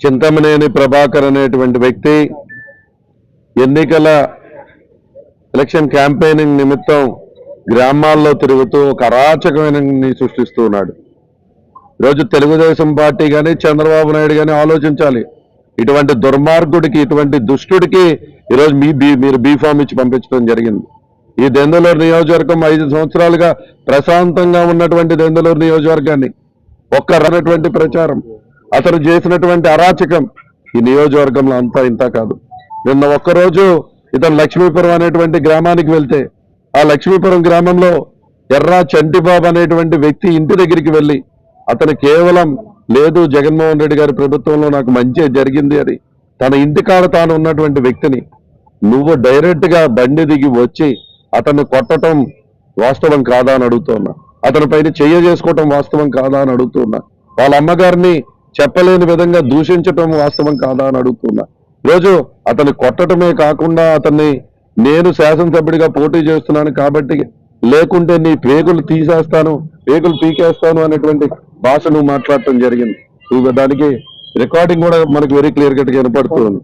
చింతమనేని ప్రభాకర్ అనేటువంటి వ్యక్తి ఎన్నికల ఎలక్షన్ క్యాంపెయినింగ్ నిమిత్తం గ్రామాల్లో తిరుగుతూ ఒక అరాచకమైన సృష్టిస్తూ ఉన్నాడు. ఈరోజు తెలుగుదేశం పార్టీ కానీ చంద్రబాబు నాయుడు కానీ ఆలోచించాలి. ఇటువంటి దుర్మార్గుడికి ఇటువంటి దుష్టుడికి ఈరోజు మీ బీ మీరు బీఫామ్ ఇచ్చి పంపించడం జరిగింది. ఈ దెందలూరు నియోజకవర్గం ఐదు సంవత్సరాలుగా ప్రశాంతంగా ఉన్నటువంటి దెందలూరు నియోజకవర్గాన్ని ఒక్కరన్నటువంటి ప్రచారం. అతను చేసినటువంటి అరాచకం ఈ నియోజకవర్గంలో అంతా ఇంత కాదు. నిన్న ఒక్కరోజు ఇతను లక్ష్మీపురం అనేటువంటి గ్రామానికి వెళ్తే ఆ లక్ష్మీపురం గ్రామంలో ఎర్రా చంటిబాబు అనేటువంటి వ్యక్తి ఇంటి దగ్గరికి వెళ్ళి అతను కేవలం లేదు జగన్మోహన్ రెడ్డి గారి ప్రభుత్వంలో నాకు మంచి జరిగింది అని తన ఇంటికాడ తాను ఉన్నటువంటి వ్యక్తిని నువ్వు డైరెక్ట్గా బండి దిగి వచ్చి అతన్ని కొట్టడం వాస్తవం కాదా అని అడుగుతున్నా అతని పైన చెయ్య చేసుకోవటం వాస్తవం కాదా అని అడుగుతున్నా వాళ్ళ అమ్మగారిని చెప్పలేని విధంగా దూషించటం వాస్తవం కాదా అని అడుగుతున్నా. రోజు అతన్ని కొట్టటమే కాకుండా అతన్ని నేను శాసనసభ్యుడిగా పోటీ చేస్తున్నాను కాబట్టి లేకుంటే నీ పేగులు తీసేస్తాను పేగులు పీకేస్తాను అనేటువంటి భాష నువ్వు మాట్లాడటం జరిగింది. నువ్వు దానికి రికార్డింగ్ కూడా మనకు వెరీ క్లియర్ కట్ వినపడుతుంది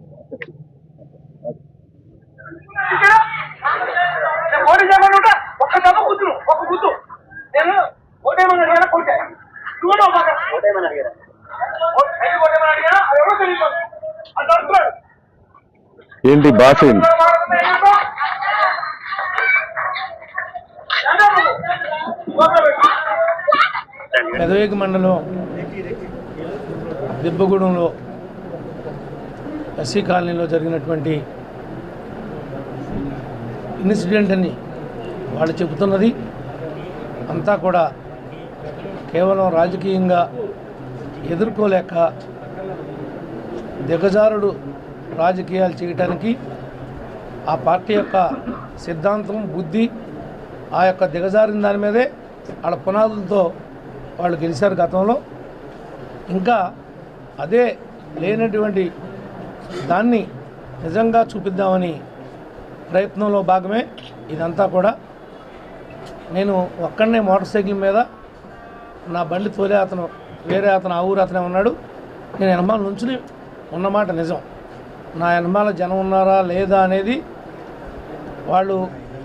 నేను పోటీ చేయమని ఉంటా ఒక్క దెబ్బ గుద్దును ఒక గుద్దు నేను ఓటేమని అడిగానా కొట్టే నువ్వు నా పక్కన ఓటేమని అడిగారా అయితే ఓటేమని అడిగానా అది ఎవరో తెలియదు అది అడుగుతున్నాడు ఏంటి భాష ఏంటి పెదవేగి మండలం దిబ్బగూడెంలో ఎస్సీ కాలనీలో జరిగినటువంటి ఇన్సిడెంట్ అని వాళ్ళు చెబుతున్నది. అంతా కూడా కేవలం రాజకీయంగా ఎదుర్కోలేక దిగజారుడు రాజకీయాలు చేయటానికి ఆ పార్టీ యొక్క సిద్ధాంతం బుద్ధి ఆ యొక్క దిగజారిన దాని మీదే వాళ్ళ పునాదులతో వాళ్ళు గెలిచారు గతంలో. ఇంకా అదే లేనటువంటి దాన్ని నిజంగా చూపిద్దామని ప్రయత్నంలో భాగమే ఇదంతా కూడా. నేను ఒక్కడనే మోటార్ సైకిల్ మీద నా బండి తోలే అతను వేరే అతను ఆ ఊరు అతనే ఉన్నాడు. నేను ఎనమాల నుంచుని ఉన్నమాట నిజం. నా వెనమాల జనం ఉన్నారా లేదా అనేది వాళ్ళు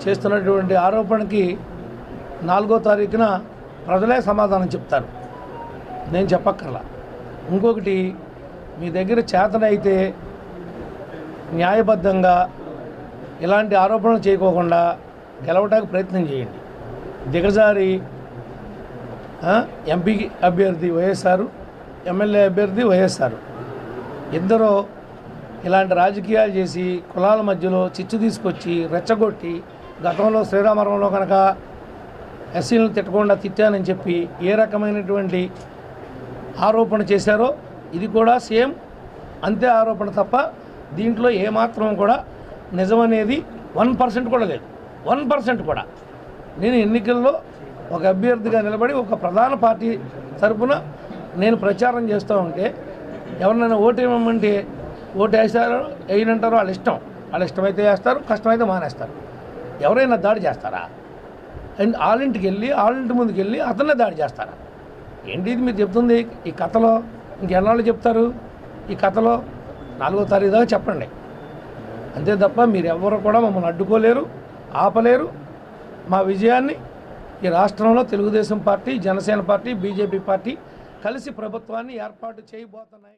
చేస్తున్నటువంటి ఆరోపణకి నాలుగో తారీఖున ప్రజలే సమాధానం చెప్తారు. నేను చెప్పక్కర్లా. ఇంకొకటి మీ దగ్గర చేతనైతే న్యాయబద్ధంగా ఇలాంటి ఆరోపణలు చేయకోకుండా గెలవటానికి ప్రయత్నం చేయండి. దిగజారి ఎంపీ అభ్యర్థి వైఎస్ఆర్ ఎమ్మెల్యే అభ్యర్థి వైఎస్ఆర్. ఎందరో ఇలాంటి రాజకీయాలు చేసి కులాల మధ్యలో చిచ్చు తీసుకొచ్చి రెచ్చగొట్టి గతంలో శ్రీరామవరంలో కనుక ఎస్సీలను తిట్టకుండా తిట్టానని చెప్పి ఏ రకమైనటువంటి ఆరోపణ చేశారో ఇది కూడా సేమ్ అంతే ఆరోపణ తప్ప దీంట్లో ఏమాత్రం కూడా నిజమనేది వన్ పర్సెంట్ కూడా లేదు. వన్ పర్సెంట్ కూడా. నేను ఎన్నికల్లో ఒక అభ్యర్థిగా నిలబడి ఒక ప్రధాన పార్టీ తరఫున నేను ప్రచారం చేస్తూ ఉంటే ఎవరినైనా ఓటు ఇవ్వమంటే ఓటు వేస్తారో వేయనంటారో వాళ్ళ ఇష్టం. వాళ్ళ ఇష్టమైతే వేస్తారు కష్టమైతే మానేస్తారు. ఎవరైనా దాడి చేస్తారా? అండ్ వాళ్ళింటికి వెళ్ళి వాళ్ళింటి ముందుకు వెళ్ళి అతన్నే దాడి చేస్తారా? ఏంటి ఇది మీరు చెప్తుంది? ఈ కథలో ఇంకెన్నాళ్ళు చెప్తారు? ఈ కథలో నాలుగో తారీఖు దాకా చెప్పండి. అంతే తప్ప మీరు ఎవరు కూడా మమ్మల్ని అడ్డుకోలేరు ఆపలేరు. మా విజయాన్ని ఈ రాష్ట్రంలో Telugu Desam party Janasena party BJP party కలిసి ప్రభుత్వాన్ని ఏర్పాటు చేయబోతున్నాయి.